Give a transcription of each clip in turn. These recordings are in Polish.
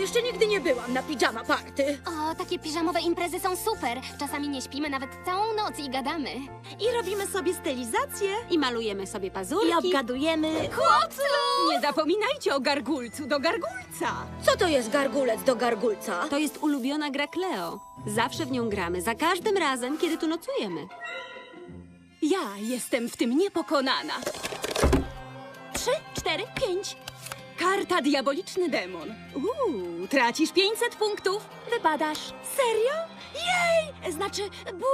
Jeszcze nigdy nie byłam na pijama party. O, takie piżamowe imprezy są super. Czasami nie śpimy nawet całą noc i gadamy. I robimy sobie stylizację. I malujemy sobie pazurki. I obgadujemy. Chłopcu! Nie zapominajcie o gargulcu do gargulca. Co to jest gargulec do gargulca? To jest ulubiona gra Cleo. Zawsze w nią gramy, za każdym razem, kiedy tu nocujemy. Ja jestem w tym niepokonana. Trzy, cztery, pięć. Karta Diaboliczny Demon. Uuu, tracisz 500 punktów. Wypadasz. Serio? Jej! Znaczy, bu,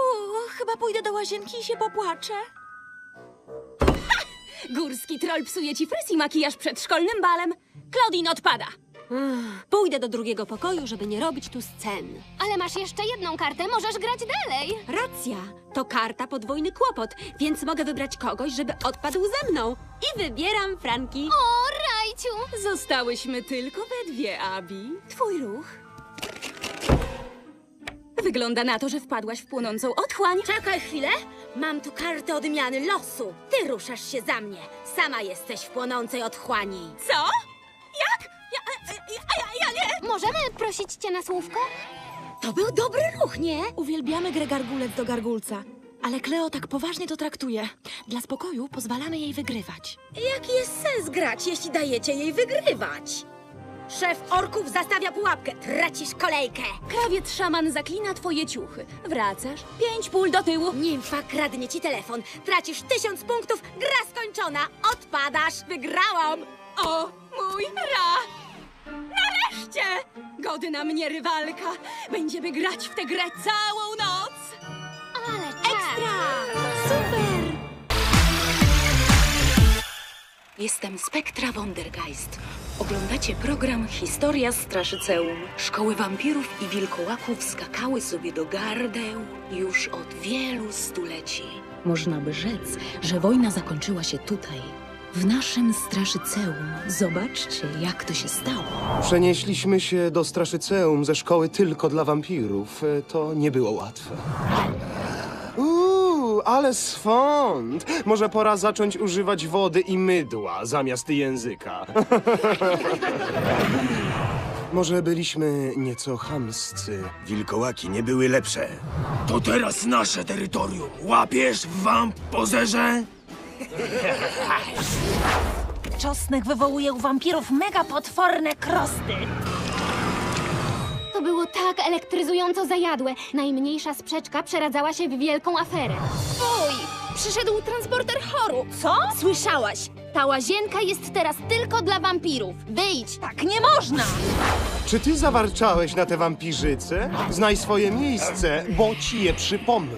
chyba pójdę do łazienki i się popłaczę. Górski troll psuje ci fryz i makijaż przed szkolnym balem. Claudine odpada. Pójdę do drugiego pokoju, żeby nie robić tu scen. Ale masz jeszcze jedną kartę, możesz grać dalej. Racja, to karta podwójny kłopot, więc mogę wybrać kogoś, żeby odpadł ze mną. I wybieram Franki. O, Zostałyśmy tylko we dwie, Abi. Twój ruch. Wygląda na to, że wpadłaś w płonącą otchłań. Czekaj chwilę. Mam tu kartę odmiany losu. Ty ruszasz się za mnie. Sama jesteś w płonącej otchłani. Co? Jak? Ja, ja, ja, ja nie! Możemy prosić cię na słówko? To był dobry ruch, nie? Uwielbiamy grę gargulec do gargulca. Ale Kleo tak poważnie to traktuje. Dla spokoju pozwalamy jej wygrywać. Jaki jest sens grać, jeśli dajecie jej wygrywać? Szef orków zastawia pułapkę. Tracisz kolejkę. Krawiec szaman zaklina twoje ciuchy. Wracasz, pięć pól do tyłu. Nimfa kradnie ci telefon. Tracisz tysiąc punktów. Gra skończona. Odpadasz. Wygrałam. O, mój ra! Nareszcie! Godna mnie rywalka. Będziemy grać w tę grę całą noc. Jestem Spektra Wondergeist. Oglądacie program Historia Straszyceum. Szkoły wampirów i wilkołaków skakały sobie do gardeł już od wielu stuleci. Można by rzec, że wojna zakończyła się tutaj, w naszym Straszyceum. Zobaczcie, jak to się stało. Przenieśliśmy się do Straszyceum ze szkoły tylko dla wampirów. E, To nie było łatwe. Ale swąd! Może pora zacząć używać wody i mydła zamiast języka. Może byliśmy nieco chamscy. Wilkołaki nie były lepsze. To teraz nasze terytorium. Łapiesz, wamp, pozerze? Czosnek wywołuje u wampirów mega potworne krosty. To było tak elektryzująco zajadłe. Najmniejsza sprzeczka przeradzała się w wielką aferę. Fuj! Przyszedł transporter choru. Co? Słyszałaś? Ta łazienka jest teraz tylko dla wampirów. Wyjdź! Tak nie można! Czy ty zawarczałeś na te wampirzyce? Znaj swoje miejsce, bo ci je przypomnę.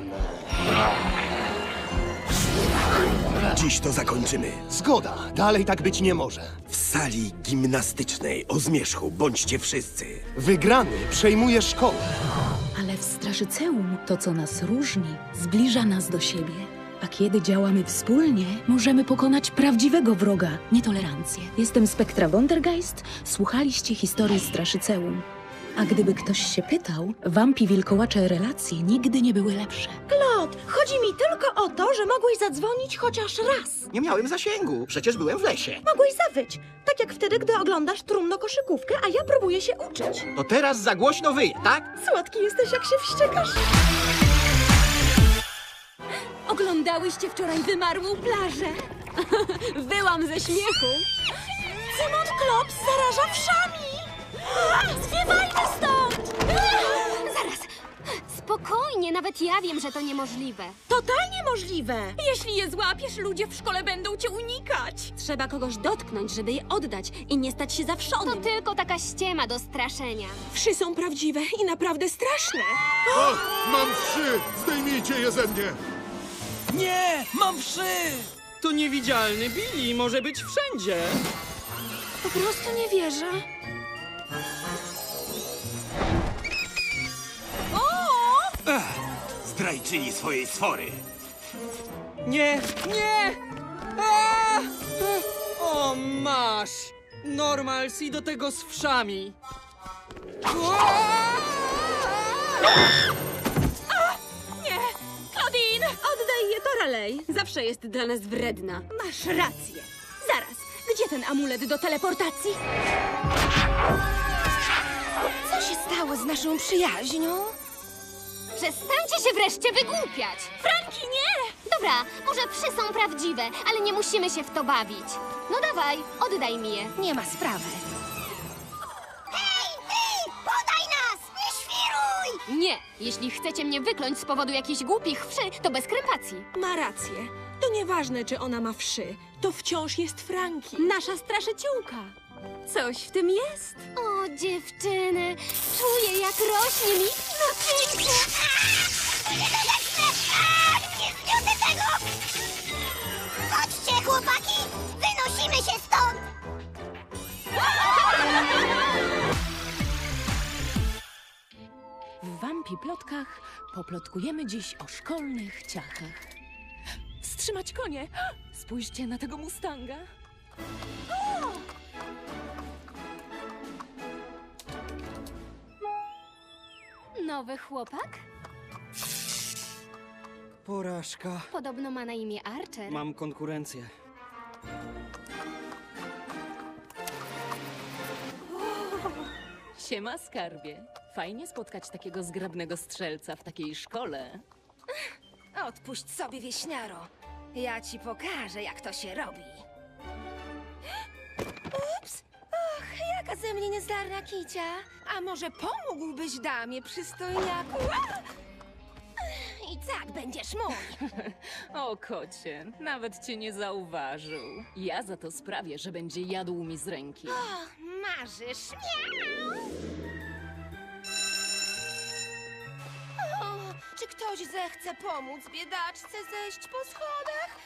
Dziś to zakończymy. Zgoda, dalej tak być nie może. W sali gimnastycznej o zmierzchu bądźcie wszyscy. Wygrany przejmuje szkołę. Ale w Straszyceum to, co nas różni, zbliża nas do siebie. A kiedy działamy wspólnie, możemy pokonać prawdziwego wroga nietolerancję. Jestem Spektra Wondergeist, słuchaliście historii Straszyceum. A gdyby ktoś się pytał, wampi wilkołacze relacje nigdy nie były lepsze. Klot, chodzi mi tylko o to, że mogłeś zadzwonić chociaż raz. Nie miałem zasięgu, przecież byłem w lesie. Mogłeś zawyć. Tak jak wtedy, gdy oglądasz trumno koszykówkę, a ja próbuję się uczyć. To teraz za głośno wyje, tak? Słodki jesteś, jak się wściekasz. Oglądałyście wczoraj wymarłą plażę? Wyłam ze śmiechu. Cymon Klops zaraża wszami! Zwiewajmy stąd! Zaraz! Spokojnie, nawet ja wiem, że to niemożliwe. Totalnie możliwe! Jeśli je złapiesz, ludzie w szkole będą cię unikać. Trzeba kogoś dotknąć, żeby je oddać i nie stać się To zawszonym. tylko taka ściema do straszenia. Wszy są prawdziwe i naprawdę straszne. Mam wszy! Zdejmijcie je ze mnie! Nie! Mam wszy! To niewidzialny Billy może być wszędzie. Po prostu nie wierzę. Zdrajczyni swojej sfory. Nie! Nie! O, masz! Normals i do tego z wszami. Nie! Claudine! Oddaj je Toralej. Zawsze jest dla nas wredna. Masz rację. Zaraz, gdzie ten amulet do teleportacji? stało z naszą przyjaźnią? Przestańcie się wreszcie wygłupiać! Franki, nie! Dobra, może psy są prawdziwe, ale nie musimy się w to bawić. No dawaj, oddaj mi je. Nie ma sprawy. Nie, jeśli chcecie mnie wykląć z powodu jakichś głupich wszy, to bez krępacji. Ma rację. To nieważne, czy ona ma wszy. To wciąż jest Franki. Nasza straszyciółka. Coś w tym jest. O, dziewczyny, czuję jak rośnie mi napięcie. Chodźcie, chłopaki! Wynosimy się stąd! W Wampi Plotkach poplotkujemy dziś o szkolnych ciachach. Wstrzymać konie! Spójrzcie na tego Mustanga. Nowy chłopak? Porażka. Podobno ma na imię Archer. Mam konkurencję. Siema, skarbie. Fajnie spotkać takiego zgrabnego strzelca w takiej szkole. Odpuść sobie, wieśniaro. Ja ci pokażę, jak to się robi. Jaka ze mnie niezdarna kicia. A może pomógłbyś damie, przystojniaku? A! I tak będziesz mój. O, kocie, nawet cię nie zauważył. Ja za to sprawię, że będzie jadł mi z ręki. O, marzysz? Miau! O, czy ktoś zechce pomóc biedaczce zejść po schodach?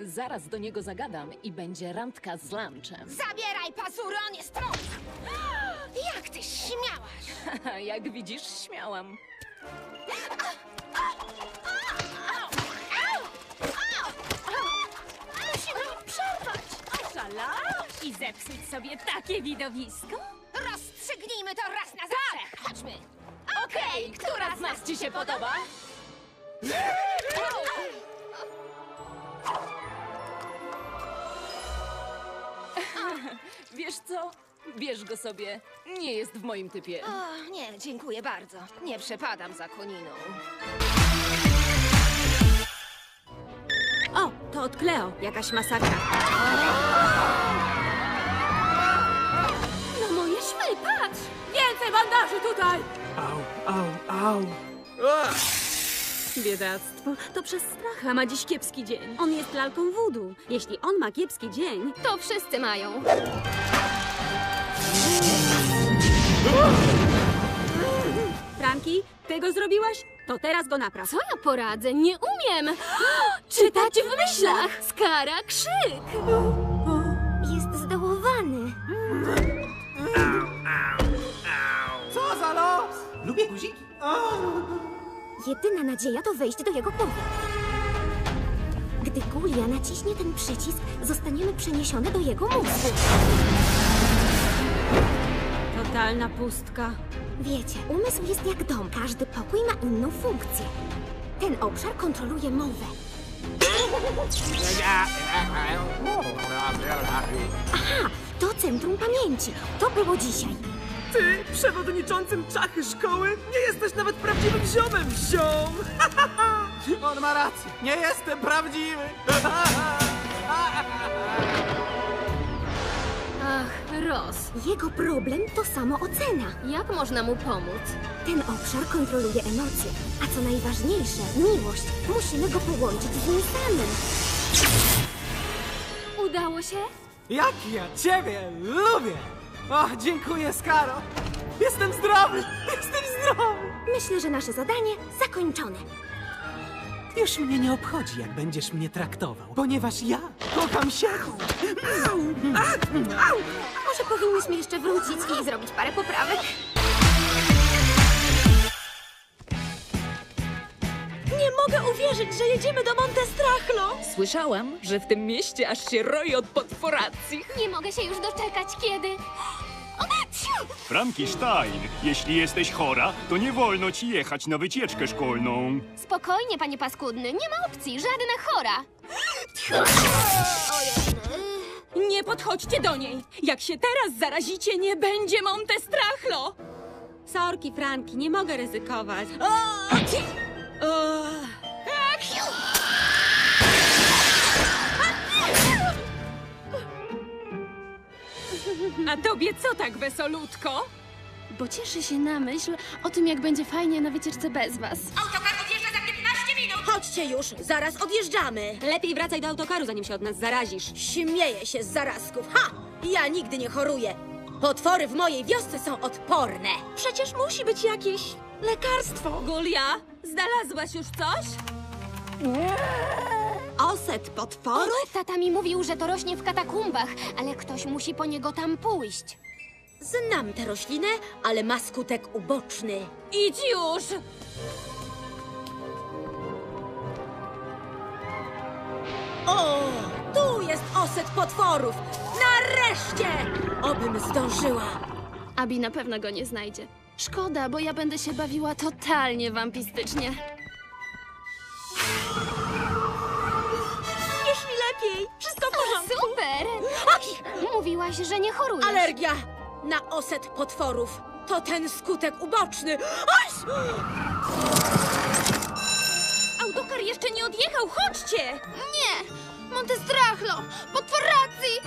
Zaraz do niego zagadam i będzie randka z lunchem. Zabieraj pazury, on jest mój! Jak ty śmiałaś? Jak widzisz, śmiałam. Musimy im przerwać! I zepsuć sobie takie widowisko? Rozstrzygnijmy to raz na zawsze! Chodźmy! Okej, która z nas ci się podoba? Wiesz co? Bierz go sobie. Nie jest w moim typie. O, nie, dziękuję bardzo. Nie przepadam za koniną. O, to od Cleo. Jakaś masakra. No moje szwy, patrz! Więcej bandaży tutaj! Au, au, au. Biedactwo. To przez stracha ma dziś kiepski dzień. On jest lalką wudu. Jeśli on ma kiepski dzień, To wszyscy mają. Franki, ty go zrobiłaś? To teraz go napraw. Co ja poradzę? Nie umiem! Czytać w myślach! Skara krzyk! Jest zdołowany. Co za los? Lubię guziki. Jedyna nadzieja to wejść do jego głowy. Gdy Gulia naciśnie ten przycisk, zostaniemy przeniesione do jego mózgu. Totalna pustka. Wiecie, umysł jest jak dom. Każdy pokój ma inną funkcję. Ten obszar kontroluje mowę. Aha, to centrum pamięci. To było dzisiaj. Ty, przewodniczącym czachy szkoły, nie jesteś nawet prawdziwym ziomem, ziom! On ma rację, nie jestem prawdziwy! Ach, Ross. Jego problem to samoocena. Jak można mu pomóc? Ten obszar kontroluje emocje, a co najważniejsze, miłość. Musimy go połączyć z nim samym. Udało się? Jak ja ciebie lubię! O, dziękuję, Skaro! Jestem zdrowy! Jestem zdrowy! Myślę, że nasze zadanie zakończone. Już mnie nie obchodzi, jak będziesz mnie traktował, ponieważ ja kocham się! Może powinniśmy jeszcze wrócić i zrobić parę poprawek. Mogę uwierzyć, że jedziemy do Montestrachlo! Słyszałam, że w tym mieście aż się roi od potworacji. Nie mogę się już doczekać, kiedy... Frankenstein, jeśli jesteś chora, to nie wolno ci jechać na wycieczkę szkolną. Spokojnie, panie paskudny, nie ma opcji, żadna chora. Nie podchodźcie do niej. Jak się teraz zarazicie, nie będzie Montestrachlo. Sorki, Franki, nie mogę ryzykować. O! O! A tobie co tak wesolutko? Bo cieszy się na myśl o tym, jak będzie fajnie na wycieczce bez was. Autokar odjeżdża za 15 minut! Chodźcie już, zaraz odjeżdżamy. Lepiej wracaj do autokaru, zanim się od nas zarazisz. Śmieję się z zarazków. Ha! Ja nigdy nie choruję. Potwory w mojej wiosce są odporne. Przecież musi być jakieś lekarstwo. Gulia, znalazłaś już coś? Oset potworów? Tata mi mówił, że to rośnie w katakumbach, ale ktoś musi po niego tam pójść. Znam tę roślinę, ale ma skutek uboczny. Idź już! O, tu jest oset potworów! Nareszcie! Obym zdążyła. Abi na pewno go nie znajdzie. Szkoda, bo ja będę się bawiła totalnie wampistycznie. Mówiłaś, że nie chorujesz. Alergia na oset potworów. To ten skutek uboczny. Oj! Autokar jeszcze nie odjechał, chodźcie! Nie! Montestrachlo! Potworacji!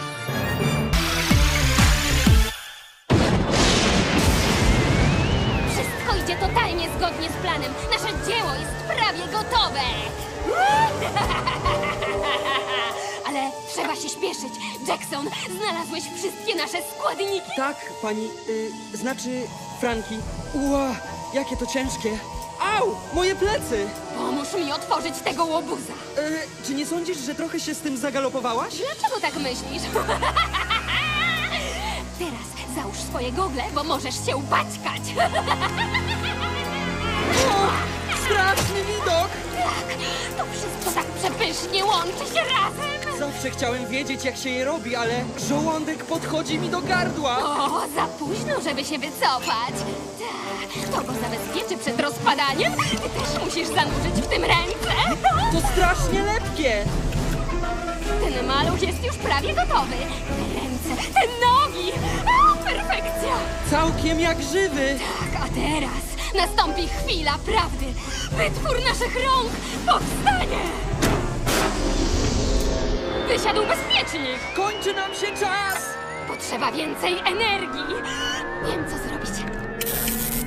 Wszystko idzie totalnie zgodnie z planem. Nasze dzieło jest prawie gotowe. Się śpieszyć. Jackson, znalazłeś wszystkie nasze składniki? Tak, pani, y, znaczy Franki. Ła, jakie to ciężkie. Au, moje plecy! Pomóż mi otworzyć tego łobuza. Y, czy nie sądzisz, że trochę się z tym zagalopowałaś? Dlaczego tak myślisz? Teraz załóż swoje gogle, bo możesz się upaćkać. Straszny widok! Tak, to wszystko tak przepysznie łączy się razem. Zawsze chciałem wiedzieć, jak się je robi, ale żołądek podchodzi mi do gardła. O, za późno, żeby się wycofać. Tak, to go zabezpieczy przed rozpadaniem. Ty też musisz zanurzyć w tym ręce. To strasznie lepkie! Ten maluch jest już prawie gotowy. Te ręce, te nogi. O, perfekcja. Całkiem jak żywy! Tak, a teraz nastąpi chwila prawdy. Wytwór naszych rąk powstanie! Wysiadł bezpiecznik! Kończy nam się czas! Potrzeba więcej energii! Wiem, co zrobić.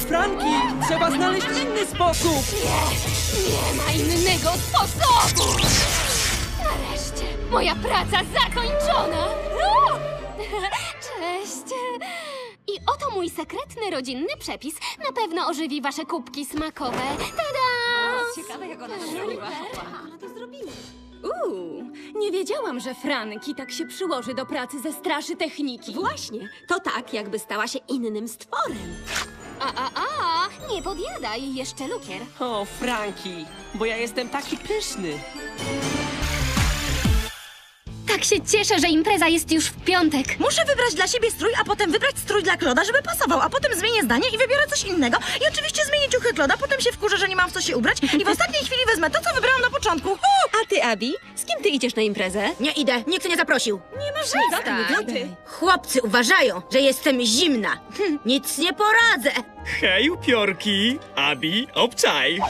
Franki, trzeba znaleźć inny sposób! Nie, nie ma innego sposobu! Nareszcie, moja praca zakończona! O! Cześć! I oto mój sekretny rodzinny przepis. Na pewno ożywi wasze kubki smakowe. Tada! Ciekawe, jak ona to zrobiła. Nie wiedziałam, że Franki tak się przyłoży do pracy ze straszy techniki. Właśnie, to tak, jakby stała się innym stworem. A, a, a! Nie podjadaj, jeszcze lukier. O, Franki, bo ja jestem taki pyszny. Tak się cieszę, że impreza jest już w piątek. Muszę wybrać dla siebie strój, a potem wybrać strój dla Kloda, żeby pasował, a potem zmienię zdanie i wybiorę coś innego. I oczywiście zmienię ciuchy Kloda, potem się wkurzę, że nie mam w co się ubrać i w ostatniej chwili wezmę to, co wybrałam na początku. Hu! A ty, Abi, z kim ty idziesz na imprezę? Nie idę, nikt nie zaprosił. Nie masz Przestań. ty. Chłopcy uważają, że jestem zimna. Hm, nic nie poradzę. Hej, upiorki! Abi, obczaj!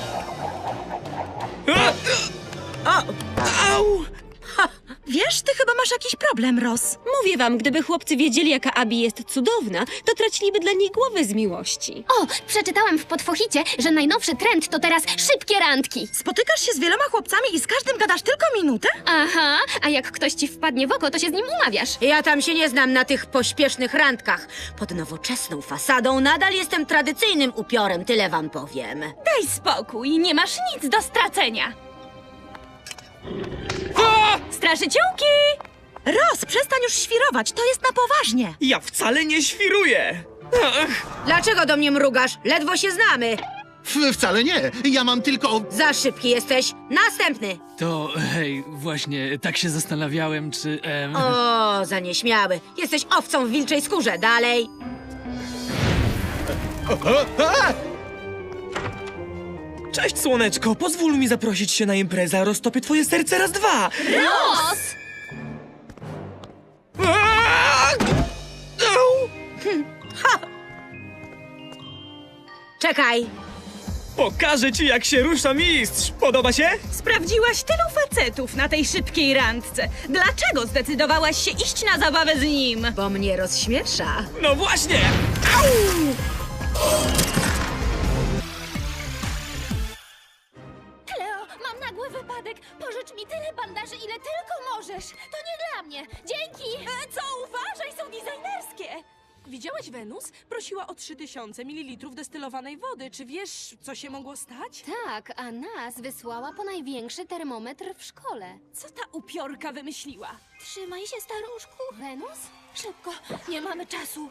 Problem, Ross. Mówię wam, gdyby chłopcy wiedzieli, jaka Abi jest cudowna, to traciliby dla niej głowy z miłości. O, przeczytałam w podfochicie, że najnowszy trend to teraz szybkie randki. Spotykasz się z wieloma chłopcami i z każdym gadasz tylko minutę? Aha, a jak ktoś ci wpadnie w oko, to się z nim umawiasz. Ja tam się nie znam na tych pośpiesznych randkach. Pod nowoczesną fasadą nadal jestem tradycyjnym upiorem, tyle wam powiem. Daj spokój, nie masz nic do stracenia. Straszyciółki! Ross, przestań już świrować, to jest na poważnie. Ja wcale nie świruję! Dlaczego do mnie mrugasz? Ledwo się znamy. W, wcale nie. Ja mam tylko... Za szybki jesteś. Następny. To, hej, właśnie, tak się zastanawiałem, czy... Em... O, za nieśmiały. Jesteś owcą w wilczej skórze. Dalej. Cześć, słoneczko, pozwól mi zaprosić się na imprezę, a roztopię twoje serce raz dwa! Ross! Czekaj! Pokażę ci, jak się rusza mistrz! Podoba się? Sprawdziłaś tylu facetów na tej szybkiej randce. Dlaczego zdecydowałaś się iść na zabawę z nim? Bo mnie rozśmiesza. No właśnie! Kleo, mam nagły wypadek. Pożycz mi tyle bandaży, ile tylko możesz. To nie dla mnie. Dzięki! E, co? Uważaj, są designerskie! Widziałaś Wenus? Prosiła o 3000 ml destylowanej wody. Czy wiesz, co się mogło stać? Tak, a nas wysłała po największy termometr w szkole. Co ta upiorka wymyśliła? Trzymaj się, staruszku. Wenus? Szybko, nie mamy czasu.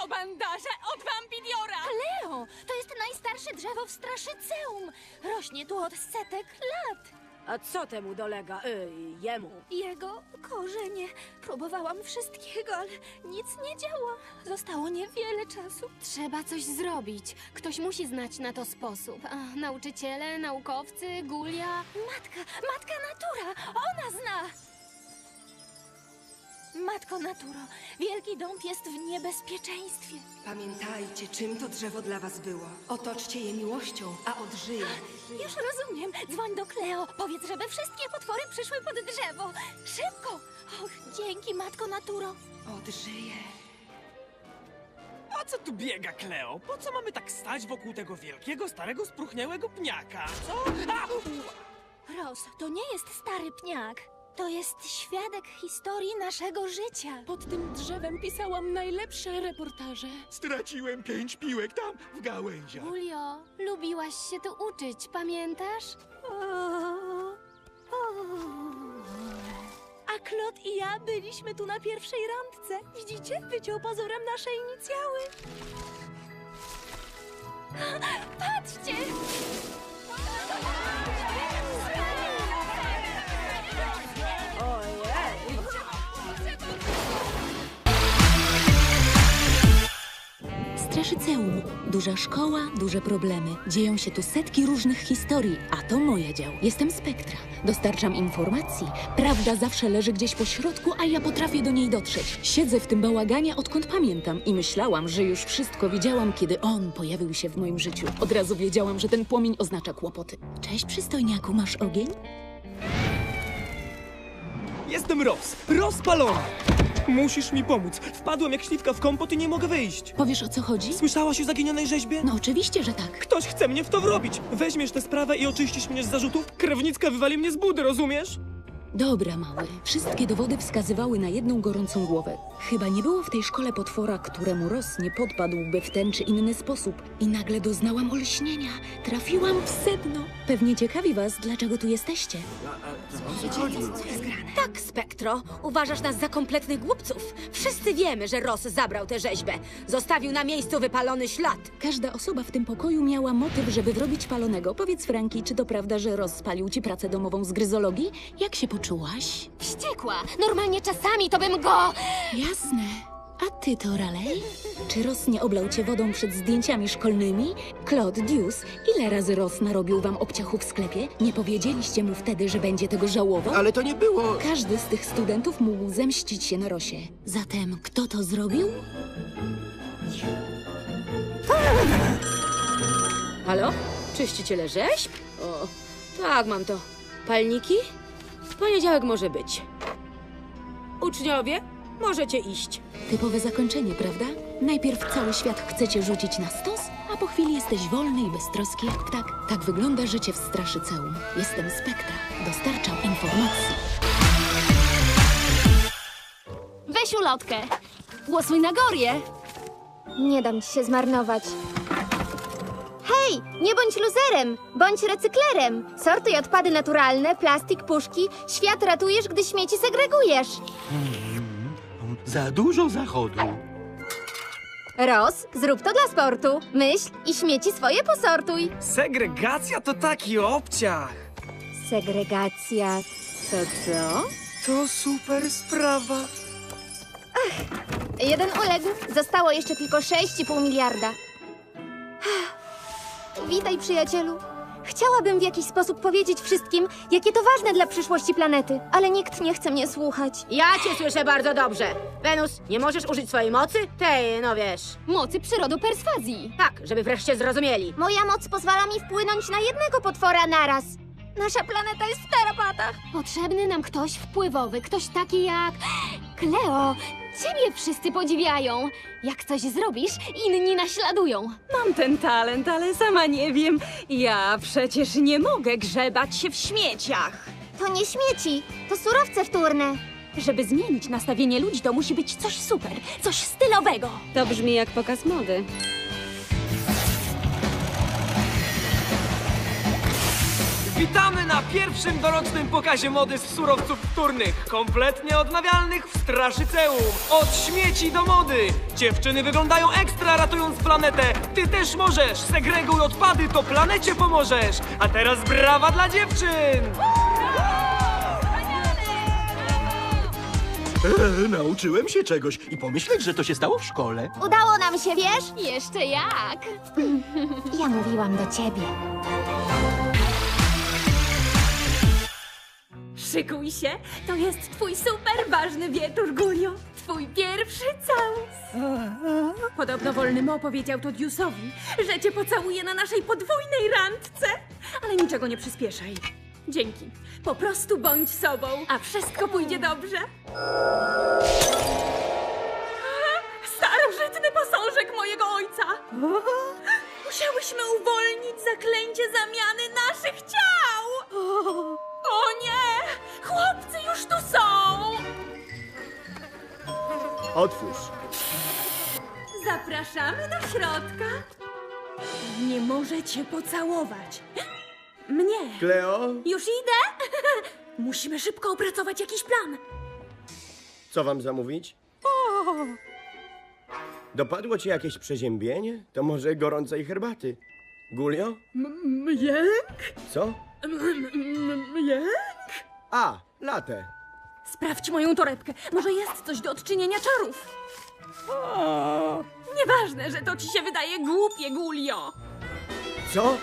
To bandaże od Vampidiora! Kleo, to jest najstarsze drzewo w Straszyceum. Rośnie tu od setek lat. A co temu dolega? Ej, jemu. Jego korzenie. Próbowałam wszystkiego, ale nic nie działa. Zostało niewiele czasu. Trzeba coś zrobić. Ktoś musi znać na to sposób. A, nauczyciele, naukowcy, Gulia. Matka, matka natura! Ona zna! Matko Naturo, wielki dąb jest w niebezpieczeństwie. Pamiętajcie, czym to drzewo dla was było. Otoczcie je miłością, a odżyje. Już rozumiem. Dzwoń do Kleo. Powiedz, żeby wszystkie potwory przyszły pod drzewo. Szybko! Och, dzięki, Matko Naturo. Odżyje. Po co tu biega Kleo? Po co mamy tak stać wokół tego wielkiego, starego, spruchniałego pniaka? Co? Au! Ros, to nie jest stary pniak. To jest świadek historii naszego życia. Pod tym drzewem pisałam najlepsze reportaże. Straciłem pięć piłek tam w gałęziach. Julio, lubiłaś się tu uczyć, pamiętasz? A Klot i ja byliśmy tu na pierwszej randce. Widzicie? Wyciął pozorem nasze inicjały. Patrzcie! Duża szkoła, duże problemy. Dzieją się tu setki różnych historii, a to moja dział. Jestem Spektra. Dostarczam informacji. Prawda zawsze leży gdzieś po środku, a ja potrafię do niej dotrzeć. Siedzę w tym bałaganie odkąd pamiętam i myślałam, że już wszystko wiedziałam, kiedy on pojawił się w moim życiu. Od razu wiedziałam, że ten płomień oznacza kłopoty. Cześć, przystojniaku, masz ogień? Jestem Ros. Rozpalony! Musisz mi pomóc. Wpadłem jak śliwka w kompot i nie mogę wyjść. Powiesz o co chodzi? Słyszałaś o zaginionej rzeźbie? No oczywiście, że tak. Ktoś chce mnie w to wrobić. Weźmiesz tę sprawę i oczyścisz mnie z zarzutów? Krewnicka wywali mnie z budy, rozumiesz? Dobra, mały. Wszystkie dowody wskazywały na jedną gorącą głowę. Chyba nie było w tej szkole potwora, któremu Ros nie podpadłby w ten czy inny sposób. I nagle doznałam olśnienia. Trafiłam w sedno. Pewnie ciekawi was, dlaczego tu jesteście. Tak, Spektro. Uważasz nas za kompletnych głupców. Wszyscy wiemy, że Ross zabrał tę rzeźbę. Zostawił na miejscu wypalony ślad. Każda osoba w tym pokoju miała motyw, żeby wrobić palonego. Powiedz, Franki, czy to prawda, że Ros spalił ci pracę domową z gryzologii? Jak się poczułaś? Wściekła! Normalnie czasami to bym go... Jasne. A ty to, Raleigh? Czy Ross nie oblał cię wodą przed zdjęciami szkolnymi? Claude, Deuce, ile razy Ross narobił wam obciachu w sklepie? Nie powiedzieliście mu wtedy, że będzie tego żałował? Ale to nie było... Każdy z tych studentów mógł zemścić się na Rosie. Zatem kto to zrobił? Halo? Czyściciele rzeźb? O, tak, mam to. Palniki? W poniedziałek może być. Uczniowie, możecie iść. Typowe zakończenie, prawda? Najpierw cały świat chcecie rzucić na stos, a po chwili jesteś wolny i beztroski jak ptak. Tak wygląda życie w Straszyceum. Jestem Spektra. Dostarczam informacji. Weź ulotkę. Głosuj na Gorię. Nie dam ci się zmarnować. Hej, nie bądź luzerem, bądź recyklerem. Sortuj odpady naturalne, plastik, puszki. Świat ratujesz, gdy śmieci segregujesz. Za dużo zachodu. Ros, zrób to dla sportu. Myśl i śmieci swoje posortuj. Segregacja to taki obciach. Segregacja to co? To super sprawa. Jeden uległ. Zostało jeszcze tylko 6,5 miliarda. Witaj, przyjacielu. Chciałabym w jakiś sposób powiedzieć wszystkim, jakie to ważne dla przyszłości planety, ale nikt nie chce mnie słuchać. Ja cię słyszę bardzo dobrze. Wenus, nie możesz użyć swojej mocy? Tej, no wiesz. Mocy przyrodoperswazji. Tak, żeby wreszcie zrozumieli. Moja moc pozwala mi wpłynąć na jednego potwora naraz. Nasza planeta jest w tarapatach. Potrzebny nam ktoś wpływowy, ktoś taki jak... Kleo, ciebie wszyscy podziwiają. Jak coś zrobisz, inni naśladują. Mam ten talent, ale sama nie wiem. Ja przecież nie mogę grzebać się w śmieciach. To nie śmieci, to surowce wtórne. Żeby zmienić nastawienie ludzi, to musi być coś super, coś stylowego. To brzmi jak pokaz mody. Witamy na pierwszym dorocznym pokazie mody z surowców wtórnych, kompletnie odnawialnych w Straszyceum. Od śmieci do mody. Dziewczyny wyglądają ekstra ratując planetę. Ty też możesz. Segreguj odpady, to planecie pomożesz. A teraz brawa dla dziewczyn! E, nauczyłem się czegoś i pomyśleć, że to się stało w szkole. Udało nam się, wiesz? Jeszcze jak? Ja mówiłam do ciebie. Szykuj się, to jest twój super ważny wieczór, Gulio. Twój pierwszy całus. Podobno wolny Mo powiedział to Diusowi, że cię pocałuje na naszej podwójnej randce. Ale niczego nie przyspieszaj. Dzięki. Po prostu bądź sobą, a wszystko pójdzie dobrze. Starożytny posążek mojego ojca. Musiałyśmy uwolnić zaklęcie zamiany naszych ciał. O nie! Chłopcy już tu są! Otwórz. Zapraszamy do środka. Nie możecie pocałować. Mnie. Kleo, Już idę? Musimy szybko opracować jakiś plan. Co wam zamówić? Dopadło ci jakieś przeziębienie? To może gorącej herbaty. Gulio? Mjęk? Co? Mjęk? A, latę. Sprawdź moją torebkę. Może jest coś do odczynienia czarów. O, nieważne, że to ci się wydaje głupie, Gulio. Co?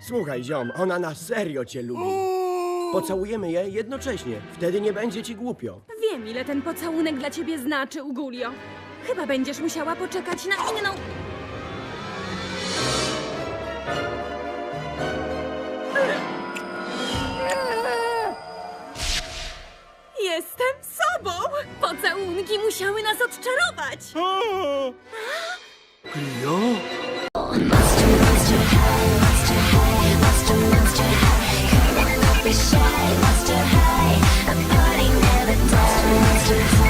Słuchaj, ziom, ona na serio cię lubi. Pocałujemy je jednocześnie. Wtedy nie będzie ci głupio. Wiem, ile ten pocałunek dla ciebie znaczy, Gulio. Chyba będziesz musiała poczekać na inną... Jestem sobą! Pocałunki musiały nas odczarować! Kleo? shy, monster high. A party never dies. Monster high.